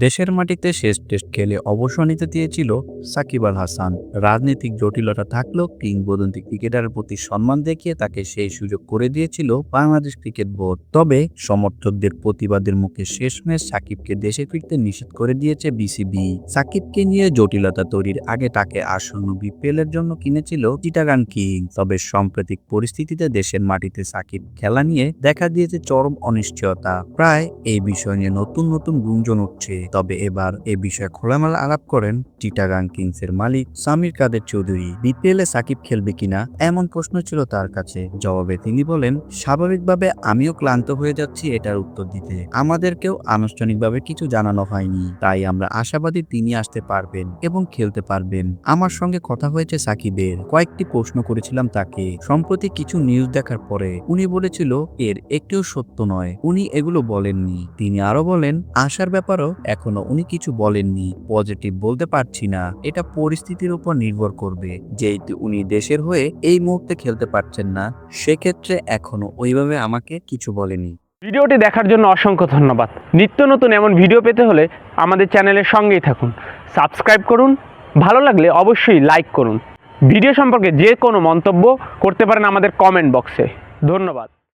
দেশের মাটিতে শেষ টেস্ট খেলে অবসর নিতে দিয়েছিল সাকিব আল হাসান। রাজনৈতিক জটিলতা থাকলেও কিংবদন্তি ক্রিকেটারের প্রতি সম্মান দেখিয়ে তাকে সেই সুযোগ করে দিয়েছিল বাংলাদেশ ক্রিকেট বোর্ড। তবে সমর্থকদের প্রতিবাদের মুখে শেষ শেষমেশ সাকিবকে দেশে ফিরতে নিষেধ করে দিয়েছে বিসিবি। সাকিবকে নিয়ে জটিলতা তৈরির আগে তাকে আসন্ন বিপিএলের জন্য কিনেছিল চিটাগান কিং তবে সাম্প্রতিক পরিস্থিতিতে দেশের মাটিতে সাকিব খেলা নিয়ে দেখা দিয়েছে চরম অনিশ্চয়তা। প্রায় এই বিষয় নিয়ে নতুন নতুন গুঞ্জন উঠছে। তবে এবার এ বিষয়ে খোলামেলা আলাপ করেন চিটাগাং কিংসের মালিক সামির কাদের চৌধুরী। বিপিএল এ সাকিব খেলবে কিনা এমন প্রশ্ন ছিল তার কাছে। জবাবে তিনি বলেন, স্বাভাবিকভাবে আমিও ক্লান্ত হয়ে যাচ্ছি এটার উত্তর দিতে। আমাদেরকেও আনুষ্ঠানিকভাবে কিছু জানানো হয়নি। তাই আমরা আশাবাদী তিনি আসতে পারবেন এবং খেলতে পারবেন। আমার সঙ্গে কথা হয়েছে সাকিবের। কয়েকটি প্রশ্ন করেছিলাম তাকে। সম্প্রতি কিছু নিউজ দেখার পরে উনি বলেছিল, এর একটিও সত্য নয়। উনি এগুলো বলেননি। তিনি আরও বলেন আসার ব্যাপারও এখনও উনি কিছু বলেননি। পজিটিভ বলতে পারছি না। এটা পরিস্থিতির উপর নির্ভর করবে। যেহেতু উনি দেশের হয়ে এই মুহূর্তে খেলতে পারছেন না, সেক্ষেত্রে এখনও ওইভাবে আমাকে কিছু বলেনি। ভিডিওটি দেখার জন্য অসংখ্য ধন্যবাদ। নিত্য নতুন এমন ভিডিও পেতে হলে আমাদের চ্যানেলের সঙ্গেই থাকুন। সাবস্ক্রাইব করুন। ভালো লাগলে অবশ্যই লাইক করুন। ভিডিও সম্পর্কে যে কোনো মন্তব্য করতে পারেন আমাদের কমেন্ট বক্সে। ধন্যবাদ।